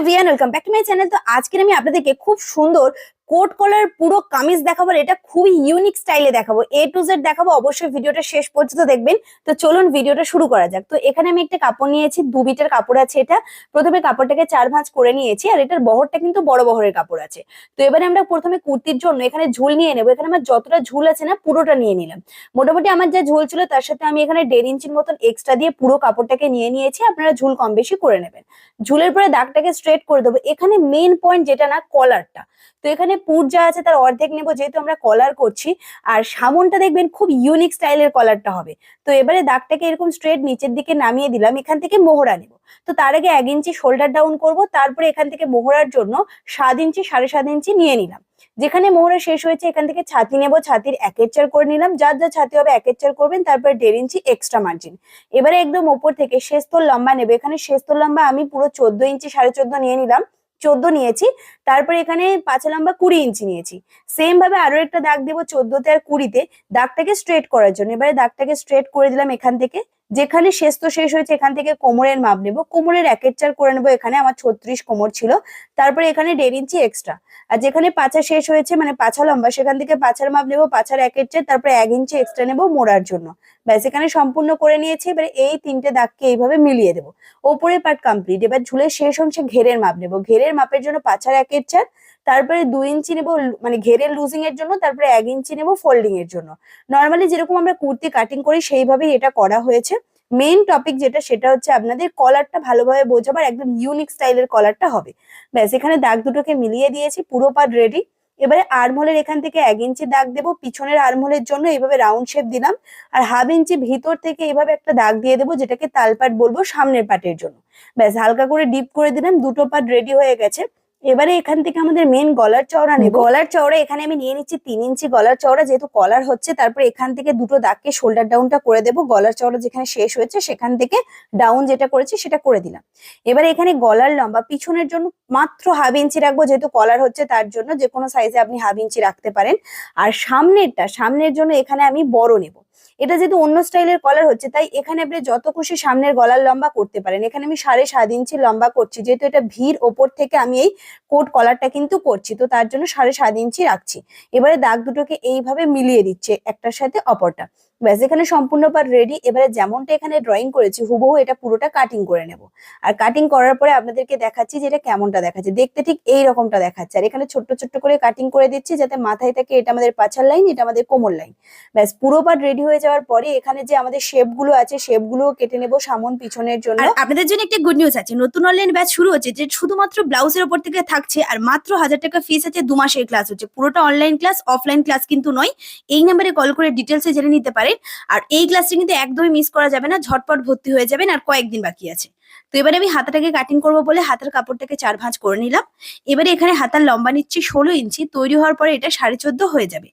Everyone welcome back to my channel তো আজকে আমি আপনাদেরকে খুব সুন্দর কোট কলার পুরো কামিজ দেখাবো এটা খুবই ইউনিক স্টাইলে দেখাবো। এ টু জেড দেখাবো, অবশ্যই ভিডিওটা শেষ পর্যন্ত দেখবেন। তো চলুন ভিডিওটা শুরু করা যাক। তো এখানে আমি একটা কাপড় নিয়েছি, দু মিটার কাপড় আছে এটা। প্রথমে কাপড়টাকে চার ভাঁজ করে নিয়েছি আর এটার বহরটা কিন্তু বড় বহরের কাপড় আছে। তো এবারে আমরা প্রথমে কুর্তির জন্য এখানে ঝুল নিয়ে নেব। এখানে আমার যতটা ঝুল আছে না, পুরোটা নিয়ে নিলাম। মোটামুটি আমার যা ঝুল ছিল তার সাথে আমি এখানে দেড় ইঞ্চির মতন এক্সট্রা দিয়ে পুরো কাপড়টাকে নিয়ে নিয়েছি। আপনারা ঝুল কম বেশি করে নেবেন। ঝুলের পরে দাগটাকে স্ট্রেট করে দেবো। এখানে মেন পয়েন্ট যেটা না কলারটা তো এখানে পুর যা আছে তার অর্ধেক নেব, যেহেতু আমরা কলার করছি। আর সামনটা দেখবেন খুব ইউনিক স্টাইলের কলারটা হবে। তো এবারে দাগটাকে এরকম স্ট্রেট নিচের দিকে নামিয়ে দিলাম, এখান থেকে মোহরা নেব। তো তার আগে এক ইঞ্চি শোল্ডার ডাউন করব, তারপরে এখান থেকে মোহরার জন্য সাত ইঞ্চি, সাড়ে সাত ইঞ্চি নিয়ে নিলাম। যেখানে মোহরা শেষ হয়েছে, এখান থেকে ছাতি নেব, ছাতির একের চার করে নিলাম। যার যা ছাতি হবে, একের চার করবেন, তারপর দেড় ইঞ্চি এক্সট্রা মার্জিন এবারে একদম ওপর থেকে শেস্তর লম্বা নেবে। এখানে শেস্তর লম্বা আমি পুরো চোদ্দ ইঞ্চি, সাড়ে চোদ্দ নিয়ে নিলাম। চোদ্দ নিয়েছি। তারপরে এখানে পাঁচা লম্বা কুড়ি ইঞ্চি নিয়েছি। সেম ভাবে আরও একটা দাগ দেবো চোদ্দতে আর কুড়িতে, দাগটাকে স্ট্রেট করার জন্য। এবারে দাগটাকে স্ট্রেট করে দিলাম এখান থেকে। যেখানে শেষ তো শেষ হয়েছে, এখান থেকে কোমরের মাপ নেব। কোমরের একের চার করে নেব, এখানে আমার ছত্রিশ কোমর ছিল। তারপরে এখানে দেড় ইঞ্চি এক্সট্রা আর যেখানে পাছা শেষ হয়েছে মানে পাছা লম্বা, সেখান থেকে পাছার মাপ নেব, পাছার একের চার তারপরে এক ইঞ্চি এক্সট্রা নেব মোড়ার জন্য। ব্যাস, এখানে সম্পূর্ণ করে নিয়েছি, এবার এই তিনটে দাগকে এইভাবে মিলিয়ে দেবো। ওপরের পার্ট কমপ্লিট এবার ঝুলের শেষ অংশে ঘেরের মাপ নেব। ঘেরের মাপের জন্য পাছার একের চার তারপরে দুই ইঞ্চি নেব মানে ঘেরের লুজিং এর জন্য, তারপরে এক ইঞ্চি নেব ফোল্ডিং এর জন্য। নর্মালি যেরকম আমরা কুর্তি কাটিং করি, সেইভাবেই এটা করা হয়েছে। মেইন টপিক যেটা, সেটা হচ্ছে আপনাদের কলারটা ভালোভাবে বোঝাবার একদম ইউনিক স্টাইলের কলারটা হবে। ব্যাস, এখানে দাগ দুটোকে মিলিয়ে দিয়েছি, পুরো পার্ট রেডি এবারে আর্মহোলের এখান থেকে এক ইঞ্চি দাগ দেবো, পিছনের আর্মহোলের জন্য এইভাবে রাউন্ড শেপ দিলাম। আর হাফ ইঞ্চি ভিতর থেকে এইভাবে একটা দাগ দিয়ে দেবো, যেটাকে তালপাট বলব সামনের পাটের জন্য। ব্যাস, হালকা করে ডিপ করে দিলাম, দুটো পার্ট রেডি হয়ে গেছে। এবারে এখান থেকে আমাদের মেন গলার চওড়া নেব। গলার চওড়া এখানে আমি নিয়ে নিচ্ছি তিন ইঞ্চি গলার চওড়া যেহেতু কলার হচ্ছে তারপর এখান থেকে দুটো দাগকে শোল্ডার ডাউনটা করে দেবো। গলার চওড়া যেখানে শেষ হয়েছে সেখান থেকে ডাউন যেটা করেছি সেটা করে দিলাম। এবারে এখানে গলার লম্বা পিছনের জন্য মাত্র হাফ ইঞ্চি রাখব যেহেতু কলার হচ্ছে তার জন্য যে কোনো সাইজে আপনি হাফ ইঞ্চি রাখতে পারেন। আর সামনেরটা সামনের জন্য এখানে আমি বড় নেব। এটা যেহেতু অন্য স্টাইলের কলার হচ্ছে, তাই এখানে আপনি যত খুশি সামনের গলার লম্বা করতে পারেন। এখানে আমি সাড়ে সাত ইঞ্চি লম্বা করছি, যেহেতু এটা ভিড় ওপর থেকে আমি এই কোট কলারটা কিন্তু করছি, তো তার জন্য সাড়ে সাত ইঞ্চি রাখছি। এবারে দাগ দুটোকে এইভাবে মিলিয়ে দিচ্ছে, একটার সাথে অপরটা। ব্যাস, এখানে সম্পূর্ণ পার রেডি এবারে যেমনটা এখানে ড্রয়িং করেছি, হুবহু এটা পুরোটা কাটিং করে নেব। আর কাটিং করার পরে আপনাদেরকে দেখাচ্ছি যে এটা কেমনটা দেখাচ্ছে। দেখতে ঠিক এই রকমটা দেখাচ্ছে। আর এখানে ছোট্ট ছোট্ট করে কাটিং করে দিচ্ছি যাতে মাথায় থাকে এটা আমাদের পাছার লাইন এটা আমাদের কোমর লাইন ব্যাস, পুরো পার্ট রেডি হয়ে যাওয়ার পরে এখানে যে আমাদের শেপগুলো আছে শেপগুলো কেটে নেব সামন পিছনের জন্য। আপনাদের জন্য একটা গুড নিউজ আছে। নতুন অনলাইন ব্যাচ শুরু হচ্ছে, যে শুধুমাত্র ব্লাউজের উপর থেকে থাকছে, আর মাত্র হাজার টাকা ফিস আছে দু মাসের ক্লাস হচ্ছে। পুরোটা অনলাইন ক্লাস অফলাইন ক্লাস কিন্তু নয়। এই নাম্বারে কল করে ডিটেলসে জেনে নিতে পারেন আর এই ক্লাসটা কিন্তু একদমই মিস করা যাবে না, ঝটপট ভর্তি হয়ে যাবেন আর কয়েকদিন বাকি আছে। তো এবারে আমি হাতাটাকে কাটিং করব বলে হাতার কাপড়টাকে চার ভাঁজ করে নিলাম। এবারে এখানে হাতার লম্বা নিচ্ছি ষোলো ইঞ্চি, তৈরি হওয়ার পরে এটা সাড়ে চোদ্দ হয়ে যাবে।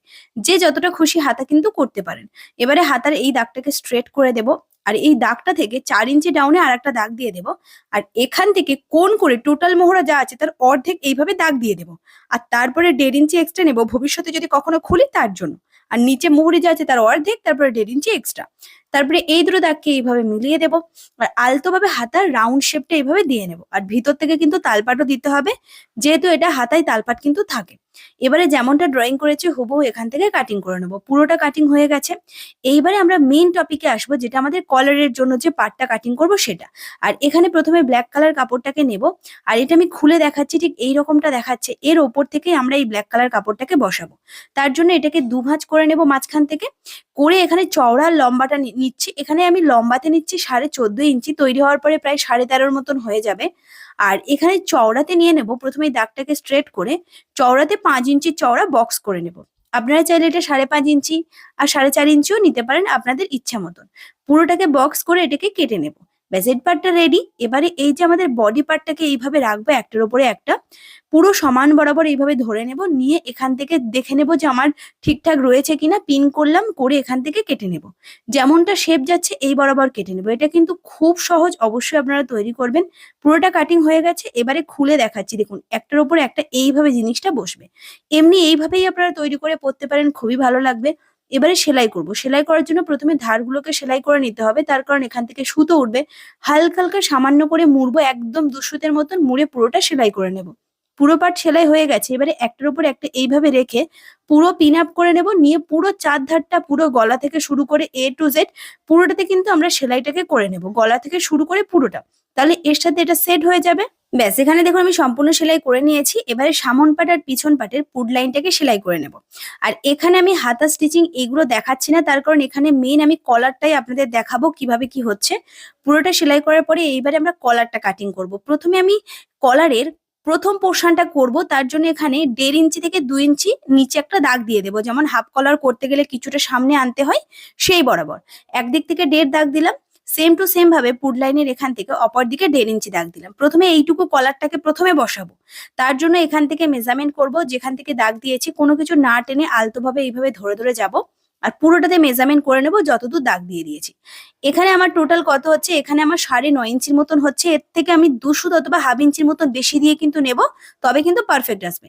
যে যতটা খুশি হাতা কিন্তু করতে পারেন। এবারে হাতার এই দাগটাকে স্ট্রেট করে দেব, আর এই দাগটা থেকে চার ইঞ্চি ডাউনে আর একটা দাগ দিয়ে দেব। আর এখান থেকে কোন করে টোটাল মোহরা যা আছে তার অর্ধেক এইভাবে দাগ দিয়ে দেব। আর তারপরে দেড় ইঞ্চি এক্সট্রা নেব, ভবিষ্যতে যদি কখনো খুলি তার জন্য। আর নিচে মুহুরি যা আছে তার অর্ধেক, তারপরে দেড় ইঞ্চি এক্সট্রা তারপরে এই দুটো দাগকে এইভাবে মিলিয়ে দেব। আর আলতোভাবে হাতার রাউন্ড শেপটা এইভাবে দিয়ে নেব। আর ভিতর থেকে কিন্তু তালপাটও দিতে হবে। যেহেতু এটা হাতায় তালপাট কিন্তু থাকে। এবারে যেমনটা ড্রয়িং করেছি, হুবহু এখান থেকে কাটিং করে নেব। পুরোটা কাটিং হয়ে গেছে। এইবারে আমরা মেইন টপিকে আসব, যেটা আমাদের কলারের জন্য যে পার্টটা কাটিং করব সেটা। আর এখানে প্রথমে ব্ল্যাক কালার কাপড়টাকে নেব। আর এটা আমি খুলে দেখাচ্ছি, ঠিক এই রকমটা দেখাচ্ছে। এর ওপর থেকেই আমরা এই ব্ল্যাক কালার কাপড়টাকে বসাবো। তার জন্য এটাকে দু ভাঁজ করে নেব মাঝখান থেকে। করে এখানে চওড়ার লম্বাটা নিচ্ছি। এখানে আমি লম্বাতে নিচ্ছি সাড়ে চোদ্দ ইঞ্চি। তৈরি হওয়ার পরে প্রায় সাড়ে তেরোর মতন হয়ে যাবে। আর এখানে চওড়াতে নিয়ে নেব। প্রথমে দাগটাকে স্ট্রেট করে চওড়াতে পাঁচ ইঞ্চি চওড়া বক্স করে নেব। আপনারা চাইলে এটা সাড়ে পাঁচ ইঞ্চি আর সাড়ে চার ইঞ্চিও নিতে পারেন আপনাদের ইচ্ছা মতন। পুরোটাকে বক্স করে এটাকে কেটে নেব। ব্যাসেট পার্টটা রেডি এবারে এই যে আমাদের বডি পার্টটাকে এইভাবে রাখব, একটার উপরে একটা, পুরো সমান বরাবর এইভাবে ধরে নেব, নিয়ে এখান থেকে দেখে নেব যে আমার ঠিকঠাক রয়েছে কিনা পিন করলাম, করে এখান থেকে কেটে নেব। যেমনটা শেপ যাচ্ছে, এই বরাবর কেটে নেব। এটা কিন্তু খুব সহজ, অবশ্যই আপনারা তৈরি করবেন। পুরোটা কাটিং হয়ে গেছে, এবারে খুলে দেখাচ্ছি। দেখুন, একটার উপরে একটা এইভাবে জিনিসটা বসবে। এমনি এইভাবেই আপনারা তৈরি করে পরতে পারেন, খুবই ভালো লাগবে। এবারে সেলাই করব। সেলাই করার জন্য প্রথমে ধারগুলোকে সেলাই করে নিতে হবে। তার কারণ এখান থেকে সুতো উঠবে। হালকা হালকা সামান্য করে মুড়বো, একদম দুসুতের মতন মুড়ে পুরোটা সেলাই করে নেব। পুরো পাট সেলাই হয়ে গেছে। এবারে একটার উপর একটা এইভাবে রেখে পুরো পিন আপ করে নেব। নিয়ে পুরো চার ধারটা পুরো গলা থেকে শুরু করে এ টু জেড পুরোটাতে কিন্তু আমরা সেলাইটাকে করে নেব। গলা থেকে শুরু করে পুরোটা। তাহলে এর সাথে এটা সেট হয়ে যাবে। ব্যাস, এখানে দেখুন আমি সম্পূর্ণ সেলাই করে নিয়েছি। এবারে সামন পাট আর পিছন পাটের পুড লাইনটাকে সেলাই করে নেব। আর এখানে আমি হাতা স্টিচিং এগুলো দেখাচ্ছি না, তার কারণ এখানে মেইন আমি কলারটাই আপনাদের দেখাবো কীভাবে কি হচ্ছে। পুরোটা সেলাই করার পরে এইবারে আমরা কলারটা কাটিং করব। প্রথমে আমি কলারের প্রথম পোর্শনটা করব, তার জন্য এখানে দেড় ইঞ্চি থেকে দুই ইঞ্চি নিচে একটা দাগ দিয়ে দেবো। যেমন হাফ কলার করতে গেলে কিছুটা সামনে আনতে হয়, সেই বরাবর। একদিক থেকে দেড় দাগ দিলাম সেম টু সেম ভাবে পুড লাইনের এখান থেকে অপর দিকে দেড় ইঞ্চি দাগ দিলাম। প্রথমে এইটুকু কলারটাকে প্রথমে বসাবো। তার জন্য এখান থেকে মেজারমেন্ট করব। যেখান থেকে দাগ দিয়েছি, কোনো কিছু না টেনে আলতোভাবে এইভাবে ধরে ধরে যাব। আর পুরোটাতে মেজারমেন্ট করে নেব, যতদূর দাগ দিয়ে দিয়েছি। এখানে আমার টোটাল কত হচ্ছে? এখানে আমার সাড়ে নয় ইঞ্চির মতন হচ্ছে। এর থেকে আমি দুশো অথবা হাফ ইঞ্চির মতন বেশি দিয়ে কিন্তু নেব, তবে কিন্তু পারফেক্ট আসবে।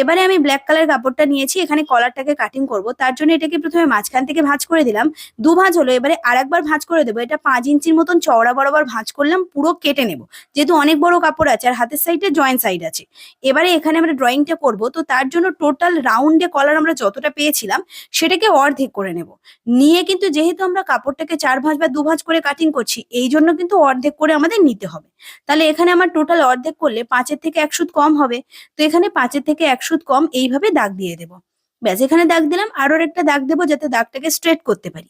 এবারে আমি ব্ল্যাক কালার কাপড়টা নিয়েছি, এখানে কলারটাকে কাটিং করব। তার জন্য এটাকে প্রথমে মাঝখান থেকে ভাঁজ করে দিলাম। দু ভাঁজ হলো, এবারে আরেকবার ভাঁজ করে দেবো। এটা পাঁচ ইঞ্চির মতন চওড়া বরাবর ভাঁজ করলাম, পুরো কেটে নেব। যেহেতু অনেক বড় কাপড় আছে, আর হাতের সাইডে জয়েন্ট সাইড আছে। এবারে এখানে আমরা ড্রয়িংটা করব। তো তার জন্য টোটাল রাউন্ডে কলার আমরা যতটা পেয়েছিলাম, সেটাকে অর্ধেক করে নেব। নিয়ে কিন্তু যেহেতু আমরা কাপড়টাকে চার ভাঁজ বা দু ভাঁজ করে কাটিং করছি, এই জন্য কিন্তু অর্ধেক করে আমাদের নিতে হবে। তাহলে এখানে আমার টোটাল অর্ধেক করলে পাঁচের থেকে এক সুদ কম হবে। তো এখানে পাঁচের থেকে এক সুদ কম এইভাবে দাগ দিয়ে দেব। ব্যাস, এখানে দাগ দিলাম। আরও একটা দাগ দেবো যাতে দাগটাকে স্ট্রেট করতে পারি।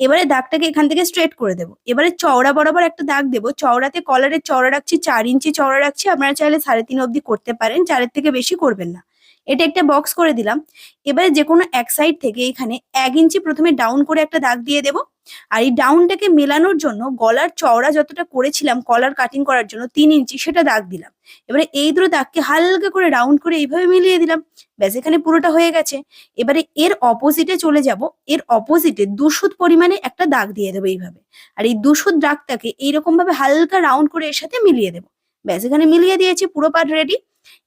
এবারে দাগটাকে এখান থেকে স্ট্রেট করে দেবো। এবারে চওড়া বরাবর একটা দাগ দেবো। চওড়াতে কলারের চওড়া রাখছি, চার ইঞ্চি চওড়া রাখছি। আপনারা চাইলে সাড়ে তিন অবধি করতে পারেন, চারের থেকে বেশি করবেন না। এটা একটা বক্স করে দিলাম। এবারে যে কোনো এক সাইড থেকে এখানে এক ইঞ্চি প্রথমে ডাউন করে একটা দাগ দিয়ে দেবো। আর এই ডাউনটাকে মেলানোর জন্য গলার চওড়া যতটা করেছিলাম কলার কাটিং করার জন্য তিন ইঞ্চি সেটা দাগ দিলাম। এবারে এই দুটো দাগকে হালকা করে রাউন্ড করে এইভাবে মিলিয়ে দিলাম। ব্যাস, এখানে পুরোটা হয়ে গেছে। এবারে এর অপোজিটে চলে যাব। এর অপোজিটে দুশুদ পরিমাণে একটা দাগ দিয়ে দেবো এইভাবে। আর এই দুশুদ দাগটাকে এইরকম ভাবে হালকা রাউন্ড করে এর সাথে মিলিয়ে দেবো। ব্যাস, এখানে মিলিয়ে দিয়েছি, পুরো পার্ট রেডি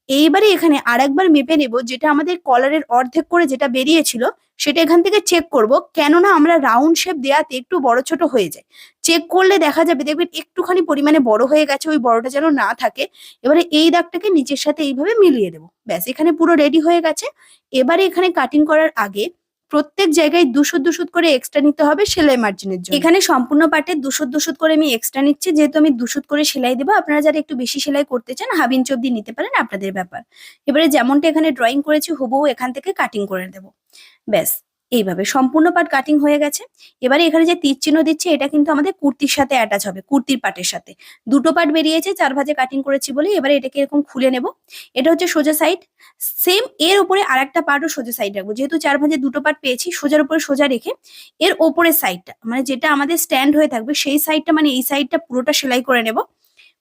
এইবারে এখানে আরেকবার মেপে নেব যেটা আমাদের কলারের অর্ধেক করে যেটা বেরিয়েছিল, সেটা এখান থেকে চেক করব। কেননা আমরা রাউন্ড শেপ দেওয়াতে একটু বড় ছোট হয়ে যায়। চেক করলে দেখা যাবে, দেখবেন একটুখানি পরিমাণে বড় হয়ে গেছে, ওই বড়টা যেন না থাকে। এবারে এই দাগটাকে নিচের সাথে এইভাবে মিলিয়ে দেবো। ব্যাস, এখানে পুরো রেডি হয়ে গেছে। এবারে এখানে কাটিং করার আগে প্রত্যেক জায়গায় দুশো দুশো করে এক্সট্রা নিতে হবে সেলাই মার্জিনের জন্য। এখানে সম্পূর্ণ পাটে দুশো দুশো করে আমি এক্সট্রা নিচ্ছি, যেহেতু আমি দুশো করে সেলাই দেবো। আপনারা যারা একটু বেশি সেলাই করতে চান, হাফ ইঞ্চ অব্দি নিতে পারেন, আপনাদের ব্যাপার। এবারে যেমনটা এখানে ড্রয়িং করেছি, হুবহু এখান থেকে কাটিং করে দেবো। ব্যাস। এইভাবে সম্পূর্ণ পাট কাটিং হয়ে গেছে। এবারে এখানে যে তীর চিহ্ন দিচ্ছে, এটা কিন্তু আমাদের কুর্তির সাথে অ্যাটাচ হবে, কুর্তির পাটের সাথে। দুটো পাট বেরিয়েছে, চার ভাজে কাটিং করেছি বলে এবারে এটাকে এরকম খুলে নেব। এটা হচ্ছে সোজা সাইড সেম এর উপরে আরেকটা পার্টও সোজা সাইড রাখব। যেহেতু চার ভাজে দুটো পার্ট পেয়েছি, সোজার উপরে সোজা রেখে এর ওপরের সাইডটা মানে যেটা আমাদের স্ট্যান্ড হয়ে থাকবে, সেই সাইডটা মানে এই সাইডটা পুরোটা সেলাই করে নেব।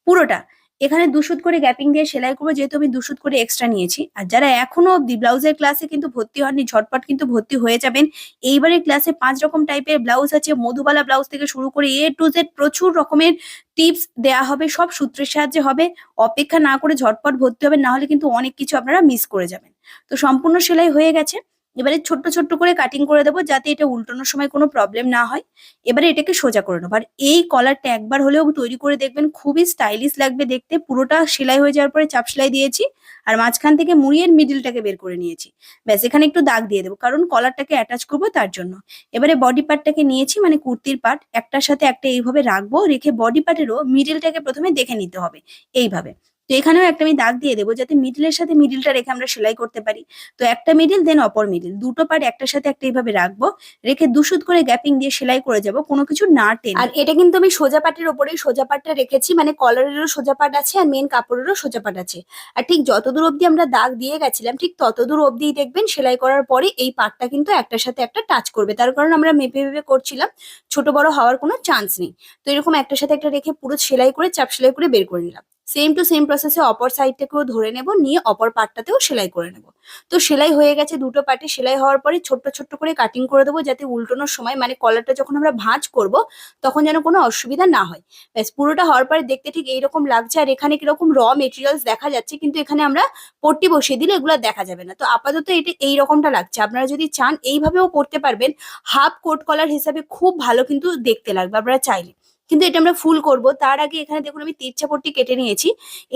পুরোটা এখানে দুশুদ করে গ্যাপিং দিয়ে সেলাই করব, যেহেতু আমি দুশুদ করে এক্সট্রা নিয়েছি। আর যারা এখনও অব্দি ব্লাউজের ক্লাসে কিন্তু ভর্তি হননি, ঝটপট কিন্তু ভর্তি হয়ে যাবেন। এইবারে ক্লাসে পাঁচ রকম টাইপের ব্লাউজ আছে, মধুবালা ব্লাউজ থেকে শুরু করে এ টু জেড প্রচুর রকমের টিপস দেয়া হবে, সব সূত্রের সাহায্যে হবে। অপেক্ষা না করে ঝটপট ভর্তি হবেন, না হলে কিন্তু অনেক কিছু আপনারা মিস করে যাবেন। তো সম্পূর্ণ সেলাই হয়ে গেছে। এবারে ছোট্ট ছোট্ট করে কাটিং করে দেবো যাতে এটা উল্টানোর সময় কোনো প্রবলেম না হয়। এবারে এটাকে সোজা করে নেব। আর এই কলারটা একবার হলেও তৈরি করে দেখবেন, খুবই স্টাইলিশ লাগবে দেখতে। পুরোটা সেলাই হয়ে যাওয়ার পরে চাপ সেলাই দিয়েছি আর মাঝখান থেকে মুড়িয়ে মিডিলটাকে বের করে নিয়েছি। ব্যাস, এখানে একটু দাগ দিয়ে দেবো কারণ কলারটাকে অ্যাটাচ করব তার জন্য। এবারে বডি পার্টটাকে নিয়েছি মানে কুর্তির পার্ট একটার সাথে একটা এইভাবে রাখব, রেখে বডি পার্টেরও মিডিলটাকে প্রথমে দেখে নিতে হবে। এইভাবে। তো এখানেও একটা আমি দাগ দিয়ে দেবো যাতে মিডিলের সাথে মিডিলটা রেখে আমরা সেলাই করতে পারি। তো একটা মিডিল দেন অপর মিডিল দুটো পার্ট একটার সাথে একটা এইভাবে রাখব, রেখে দুশুদ করে গ্যাপিং দিয়ে সেলাই করে যাব, কোনো কিছু না টেনে। আর এটা কিন্তু আমি সোজা পাটের ওপরেই সোজা পাটটা রেখেছি মানে কলারেরও সোজা পাট আছে আর মেন কাপড়েরও সোজা পাট আছে। আর ঠিক যতদূর অবধি আমরা দাগ দিয়ে গেছিলাম, ঠিক ততদূর অবধি দেখবেন সেলাই করার পরে এই পাটটা কিন্তু একটার সাথে একটা টাচ করবে। তার কারণ আমরা মেপে মেপে করছিলাম, ছোট বড় হওয়ার কোনো চান্স নেই। তো এরকম একটার সাথে একটা রেখে পুরো সেলাই করে, চাপ সেলাই করে বের করে নিলাম। সেম টু সেম প্রসেসে অপর সাইডটাকেও ধরে নেব, নিয়ে অপর পার্টটাতেও সেলাই করে নেব। তো সেলাই হয়ে গেছে দুটো পার্টে সেলাই হওয়ার পরে ছোট্ট ছোট্ট করে কাটিং করে দেবো যাতে উল্টোনোর সময় মানে কলারটা যখন আমরা ভাঁজ করব, তখন যেন কোনো অসুবিধা না হয়। ব্যাস, পুরোটা হওয়ার পরে দেখতে ঠিক এইরকম লাগছে আর এখানে কীরকম র মেটেরিয়ালস দেখা যাচ্ছে, কিন্তু এখানে আমরা পট্টি বসিয়ে দিলে এগুলো দেখা যাবে না। তো আপাতত এটা এই রকমটা লাগছে। আপনারা যদি চান, এইভাবেও পড়তে পারবেন। হাফ কোট কলার হিসাবে খুব ভালো কিন্তু দেখতে লাগবে, আপনারা চাইলে। কিন্তু এটা আমরা ফুল করব। তার আগে এখানে দেখুন আমি তিরছা পট্টি কেটে নিয়েছি।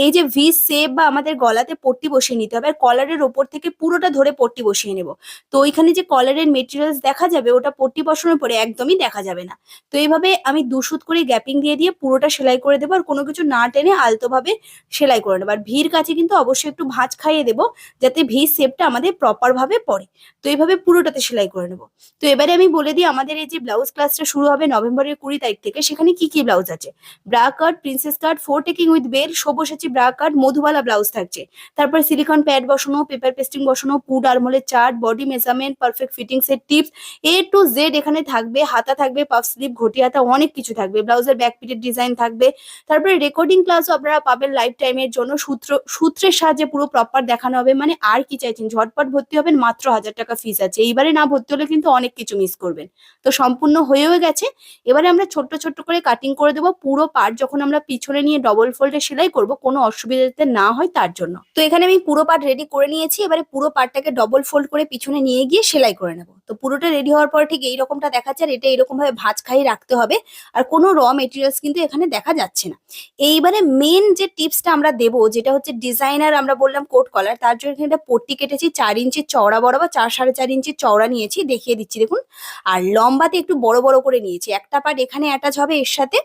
এই যে ভি সেপ বা আমাদের গলাতে পট্টি বসিয়ে নিতে হবে, আর কলারের ওপর থেকে পুরোটা ধরে পট্টি বসিয়ে নেব। তো ওইখানে যে কলারের মেটেরিয়ালস দেখা যাবে, ওটা পট্টি বসানোর পরে একদমই দেখা যাবে না। তো এইভাবে আমি দুশুত করে গ্যাপিং দিয়ে দিয়ে পুরোটা সেলাই করে দেবো, আর কোনো কিছু না টেনে আলতোভাবে সেলাই করে নেব। আর ভির কাছে কিন্তু অবশ্যই একটু ভাঁজ খাইয়ে দেবো, যাতে ভি শেপটা আমাদের প্রপার ভাবে পড়ে। তো এইভাবে পুরোটাতে সেলাই করে নেব। তো এবারে আমি বলে দিই, আমাদের এই যে ব্লাউজ ক্লাসটা শুরু হবে নভেম্বরের কুড়ি তারিখ থেকে, সেখানে কি কি কি ব্লাউজ আছে? Bra cut princess cut four taking with bell Sabyasachi bra cut Madhubala blouse থাকছে। তারপর সিলিকন প্যাড বসানো পেপার পেস্টিং বসানো পুড আরমোলের chart body measurement perfect fitting set tips A to Z এখানে থাকবে, হাতা থাকবে পাফ স্লিভ ঘটি হাতা, অনেক কিছু থাকবে। ব্লাউজের ব্যাক পিটের ডিজাইন থাকবে। তারপরে রেকর্ডিং ক্লাসও আপনারা পাবেন লাইফ টাইমের জন্য। সূত্র, সূত্রের সাহায্যে পুরো প্রপার দেখানো হবে। মানে আর কি চাইছেন? ঝটপট ভর্তি হবেন, মাত্র হাজার টাকা ফিস আছে। এইবারে না ভর্তি হলে কিন্তু অনেক কিছু মিস করবেন। তো সম্পূর্ণ হয়েও গেছে। এবারে আমরা ছোট্ট ছোট্ট করে কাটিং করে দেবো, পুরো পার্ট যখন আমরা পিছনে নিয়ে ডবল ফোল্ডে সেলাই করব, কোনো অসুবিধাতে না হয় তার জন্য। তো এখানে আমি পুরো পার্ট রেডি করে নিয়েছি, এবারে পুরো পার্টটাকে ডবল ফোল্ড করে পিছনে নিয়ে গিয়ে সেলাই করে নেব। তো পুরোটা রেডি হওয়ার পর ঠিক এইরকমটা দেখাচ্ছে, আর এটা এরকম ভাবে ভাঁজ খাইয়ে রাখতে হবে, আর কোনো র মেটেরিয়ালস কিন্তু এখানে দেখা যাচ্ছে না। এইবারে মেন যে টিপসটা আমরা দেবো, যেটা হচ্ছে ডিজাইনার আমরা বললাম কোট কলার তার জন্য এখানে পট্টি কেটেছি, চার ইঞ্চি চওড়া বড় বা চার সাড়ে চার ইঞ্চি চওড়া নিয়েছি, দেখিয়ে দিচ্ছি দেখুন। আর লম্বাতে একটু বড় বড় করে নিয়েছি, একটা পার্ট এখানে অ্যাটাচ হবে, এর সাথে।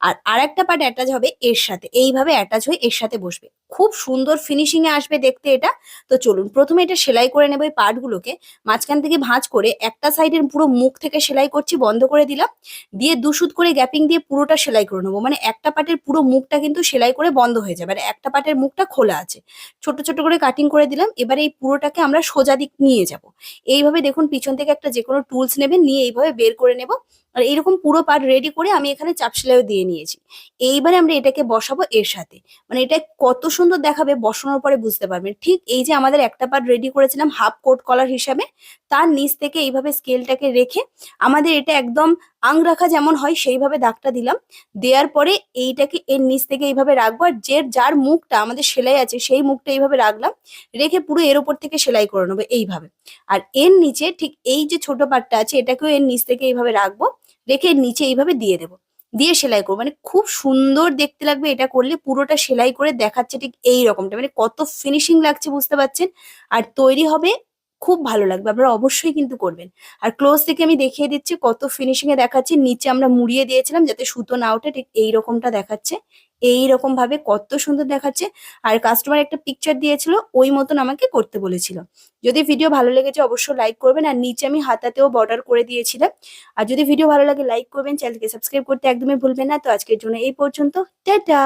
আর আর একটা পার্ট অ্যাটাচ হবে এর সাথে। এইভাবে অ্যাটাচ হয়ে এর সাথে বসবে। খুব সুন্দর ফিনিশিং এ আসবে দেখতে এটা। তো চলুন, প্রথমে এটা সেলাই করে নেব এই পার্টগুলোকে মাঝখান থেকে ভাঁজ করে একটা সাইডের পুরো মুখ থেকে সেলাই করছি, বন্ধ করে দিলাম। দিয়ে দুশুদ করে গ্যাপিং দিয়ে পুরোটা সেলাই করে নেব। মানে একটা পার্টের পুরো মুখটা কিন্তু সেলাই করে বন্ধ হয়ে যাবে। আর একটা পার্টের মুখটা খোলা আছে। ছোট ছোট করে কাটিং করে দিলাম। এবারে এই পুরোটাকে আমরা সোজা দিক নিয়ে যাব। এইভাবে দেখুন, পিছন থেকে একটা যে কোনো টুলস নেবেন, নিয়ে এইভাবে বের করে নেব। আর এরকম পুরো পার্ট রেডি করে আমি এখানে চাপ সেলাইও দিয়ে নিয়েছি। এইবারে আমরা এটাকে বসাবো এর সাথে। মানে এটা কত সুন্দর দেখাবে, বসানোর পরে বুঝতে পারবেন ঠিক এই যে আমাদের একটা পার্ট রেডি করেছিলাম হাফ কোট কলার হিসাবে, তার নিচ থেকে এইভাবে স্কেলটাকে রেখে আমাদের এটা একদম আং রাখা যেমন হয় সেইভাবে দাগটা দিলাম। দেওয়ার পরে এইটাকে এর নিচ থেকে এইভাবে রাখব আর যে যার মুখটা আমাদের সেলাই আছে সেই মুখটা এইভাবে রাখলাম, রেখে পুরো এর ওপর থেকে সেলাই করে নেব এইভাবে। আর এর নিচে ঠিক এই যে ছোট পাটটা আছে এটাকেও এর নিচ থেকে এইভাবে রাখব, রেখে নিচে এইভাবে দিয়ে দেবো। দিয়ে সেলাই করব। মানে খুব সুন্দর দেখতে লাগবে এটা করলে। পুরোটা সেলাই করে দেখাচ্ছে ঠিক এই রকমটা। মানে কত ফিনিশিং লাগছে বুঝতে পারছেন? আর তৈরি হবে, খুব ভালো লাগবে। আপনারা অবশ্যই কিন্তু করবেন। আর ক্লোজ থেকে আমি দেখিয়ে দিচ্ছি কত ফিনিশিং এ দেখাচ্ছে। নিচে আমরা মুড়িয়ে দিয়েছিলাম যাতে সুতো না ওঠে, ঠিক এই রকমটা দেখাচ্ছে। এই ভাবে কত সুন্দর দেখাচ্ছে। আর কাস্টমার একটা পিকচার দিয়েছিল, ওই মতন আমাকে করতে বলেছিল। যদি ভিডিও ভালো লেগেছে অবশ্যই লাইক করবেন, আর নিচে আমি হাতাতেও বর্ডার করে দিয়েছিলাম। আর যদি ভিডিও ভালো লাগে লাইক করবেন চ্যানেলকে সাবস্ক্রাইব করতে একদমই ভুলবেন না। তো আজকের জন্য এই পর্যন্ত, টাটা!